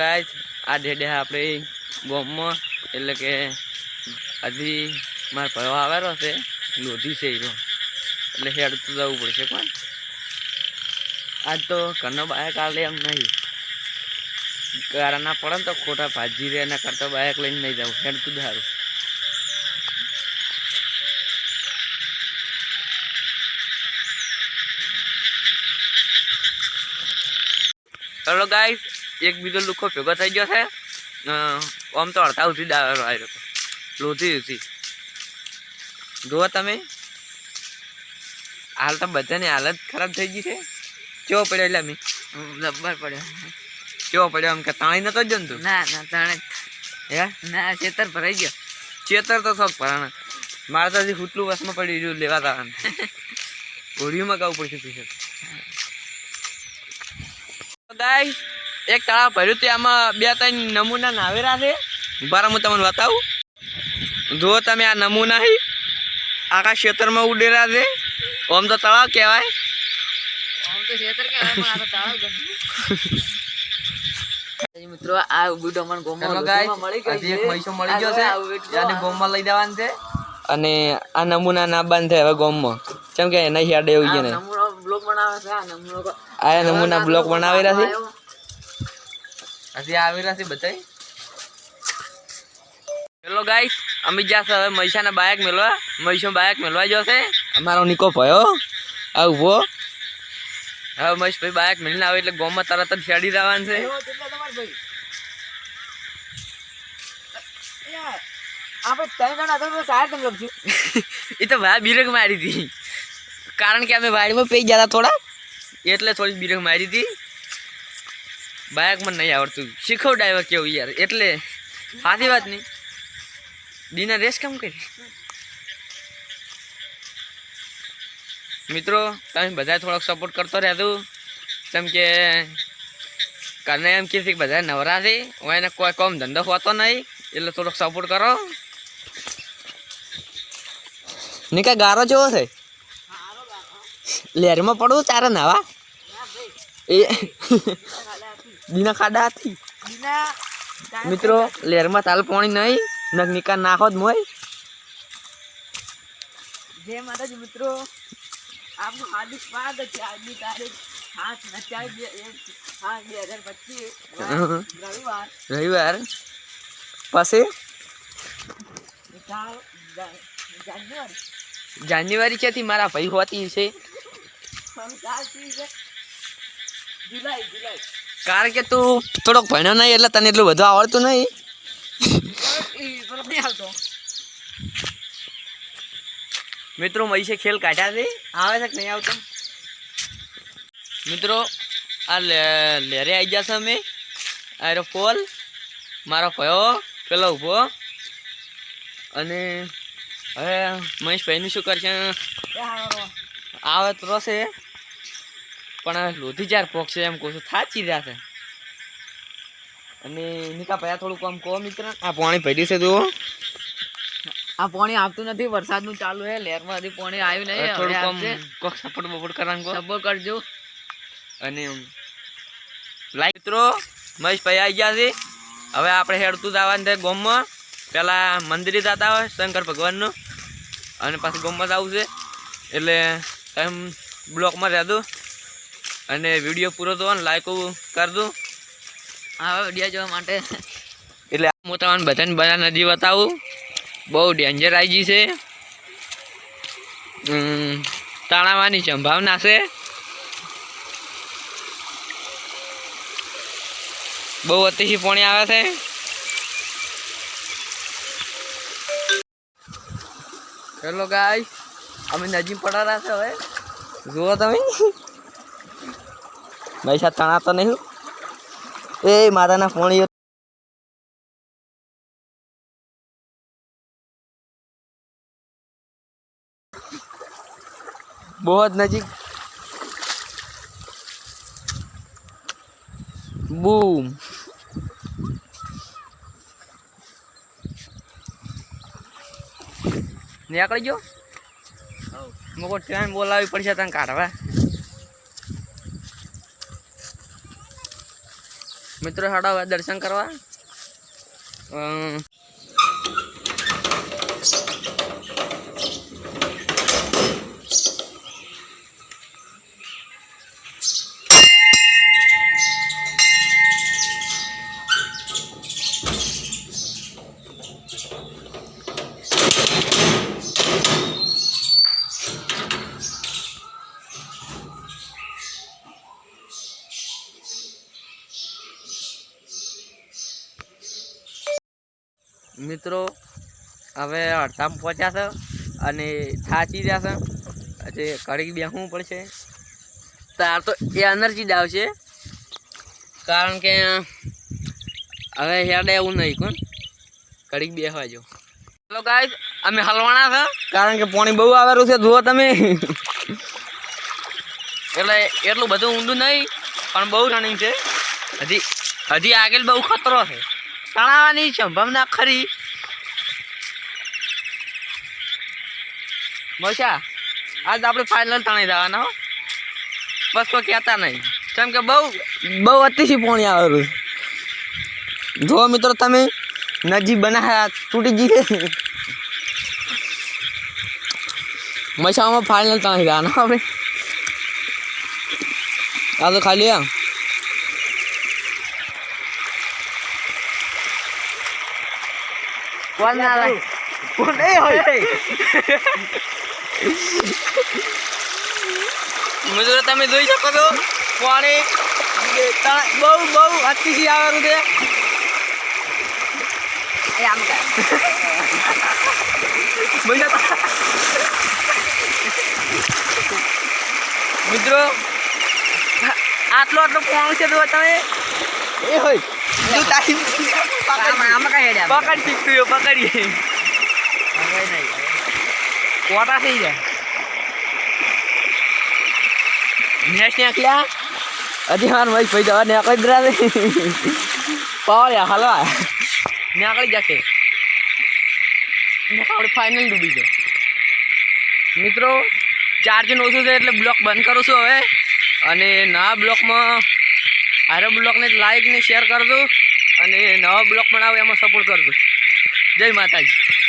ગાય આ ડેડે આપણે ગોમમાં, એટલે કે હજી મારા ભયો આવેલો છે, લોધી છે એટલે હેડ તો જવું પડશે પણ આજ તો ઘરનો બાયક આલે એમ નહીં. ગારાના પડે તો ખોટા ભાજી રહે એના કરતા બાયક લઈને નહીં જવું હેડ તું સારું હેલો ગાય એક બીજો લુખો ભેગો થઈ ગયો છે. આમ તો અડધા સુધી દાવેલો આવ્યો લોધી હતી. જુઓ તમે. હાલ તો બધાની હાલત ખરાબ થઈ ગઈ છે. કેવો પડ્યો એટલે અમે? જબ્બર પડ્યો. કેવો પડ્યો એમ કે તાણી નતો જ તું ના ના તાણે. હે? ના ચેતર ભરાઈ ગયો. ચેતર તો સૌ ભરાણા. મારે તો હજી ફૂટલું વસમાં પડી રહ્યું લેવા તાવાનું ઘોડીઓમાં ગાવું પડશે પીછે ગાય એક તળાવ ભર્યું તે આમાં બે ત્રણ નમૂના નાવેરા છે. ઊભા રહો, હું તમને બતાવું. જુઓ તમે આ નમૂના હી આખા ક્ષેત્રમાં ઉડેરા છે. આમ તો તળાવ કહેવાય. મિત્રો આ ગોમમાં મળી ગઈ એક છે. મળી ગયો છે. ગોમમાં લઈ જવાનું છે. અને આ નમૂના ના બાંધે હવે ગોમમાં. કેમ કે એના યાદ એવું આ ને. નમૂનો બ્લોક બનાવે છે આ નમૂનો આ નમૂના બ્લોક બનાવેલા છે. હજી આવેલા છે બધા હેલો ગાઈસ અમે જ્યાં છે હવે મહીસાના બાયક મેળવા. મહીસો બાયક મેળવા ગયો છે. અમારો નિકો ભયો આ હવે મહેશભાઈ બાયક મેળીને આવે એટલે ગોમાં તરત જ ખેડી જવાનું છે. ભાઈ? આપણે ત્રણ જણા હતા એ તો ભાઈ બિરક મારી હતી. કારણ કે અમે વાડીમાં પી ગયા હતા થોડા એટલે થોડી બિરક મારી હતી. બાયક મને નહીં આવડતું. શીખવ ડ્રાઈવર કેવું યાર. એટલે સાચી વાત નહીં. દીના રેસ કેમ કરી? મિત્રો તમે બધા થોડોક સપોર્ટ કરતો રહેતો કેમ કે કરને એમ કહે છે કે બધા નવરા છે. હું એને કોઈ કોમ ધંધો હોતો નહીં. એટલે થોડોક સપોર્ટ કરો. નિકા ગારો જેવો છે? લેરમાં પડવું તારે નાવા? એ દીના ખાડા હતી. બીના મિત્રો લેરમાં તાલ પાણી નહીં નક નિકા નાખો જ મોય. જય માતાજી મિત્રો આપનું હાર્દિક સ્વાગત છે. આજની તારીખ સાત ને ચાર બે હજાર પચીસ. રવિવાર. રવિવાર. પછી? જાન્યુઆરી. જાન્યુઆરી ક્યાંથી મારા ભાઈ હોતી છે. જુલાઈ જુલાઈ. કારણ કે તું થોડોક ભણ્યો નહીં એટલે તને એટલું બધું આવડતું નહીં. મિત્રો મહીશે ખેલ કાઢ્યા છે. આવે છે કે નહીં આવતો? મિત્રો આ લે- લેરે આવી જશે અમે. આરો ફોલ મારો ભયો પેલો ઊભો. અને હવે મહેશભાઈનું શું કરશે? આવે તો રસે પણ લોધી ચાર પોક્ષે એમ કહું છું. થાચી રહ્યા છે. અને નિકા ભયા થોડુંક આમ કહો મિત્ર. આ પાણી ભરી છે જુઓ. આ પાણી આવતું નથી વરસાદનું ચાલુ છે લહેરમાં હજી પાણી આવ્યું નહીં થોડુંક આમ કોક સપોર્ટ બપોર્ટ કરવાનું સપોર્ટ કરજો. અને લાઈક મિત્રો મહેશભાઈ આવી ગયા છે. હવે આપણે હેડતું જવાનું છે ગોમમાં. પહેલાં મંદિરે જતા હોય શંકર ભગવાનનું. અને પાછું ગોમમાં જવું છે. એટલે એમ બ્લોકમાં રહેજો. અને વીડિયો પૂરો થયો ને લાઈક કરજો. હવે વીડિયો જોવા માટે. એટલે હું તમને બધાને બધા નદી બતાવું. બહુ ડેન્જર આવી ગઈ છે. તણાવવાની સંભાવના છે. બહુ અતિશી પાણી આવે છે. હેલો ગાય અમે નજીક પડારા છે હવે. જુઓ તમે. પૈસા તણાતો નહીં એ મારાના ફોન બહુ જ નજીક. બૂમ. નીકળી ગયો? મોકો ટ્રેન બોલાવી પડશે તને કાઢવા. મિત્રો હાડા દર્શન કરવા. મિત્રો, હવે અડધામ પહોંચ્યા છે અને થાચી જશે એટલે કડી બેસવું પડશે. તાર તો એ એનર્જી જ આવશે. કારણ કે હવે હેડે એવું નહીં કોણ? ઘડીક બેસવા જો. ચલો ગાય અમે હલવાના છે. કારણ કે પાણી બહુ આવેલું છે, જુઓ તમે. એટલે એટલું બધું ઊંડું નહીં, પણ બહુ રનિંગ છે. હજી હજી આગળ બહુ ખતરો છે. તણાવવાની સંભાવના ખરી મશા આજ આપણે ફાઇનલ તણાઈ જવાના હો બસ કોઈ કહેતા નહીં કેમ કે બહુ બહુ અતિશી પોણી આવેલું જો મિત્રો તમે નજીક બનાવ્યા તૂટી જઈ મશામાં ફાઇનલ તણાઈ જવાના આપણે આ તો ખાલી આ કોણ ના લાય કોણ એ હોય મિત્રો તમે જોઈ શકો છો પાણી બહુ બહુ અતિશી આવવાનું છે આમ મિત્રો આટલો આટલો પાણી છે તો તમે એ હોય તું તારી પકડ. શીખતું પકડીએ કોટા થઈ જાય. મેચ નાખ્યા માર ભાઈ ભાઈ જવા નીકળી દરા પાવળ્યા હલવા નીકળી જશે આપણે ફાઇનલ ડૂબી જાય. મિત્રો ચાર્જિંગ ઓછું છે એટલે બ્લોક બંધ કરું છું હવે. અને નવા બ્લોકમાં આરે બ્લોકને લાઈક ને શેર કરજો અને નવા બ્લોક બનાવો એમાં સપોર્ટ કરજો. જય માતાજી.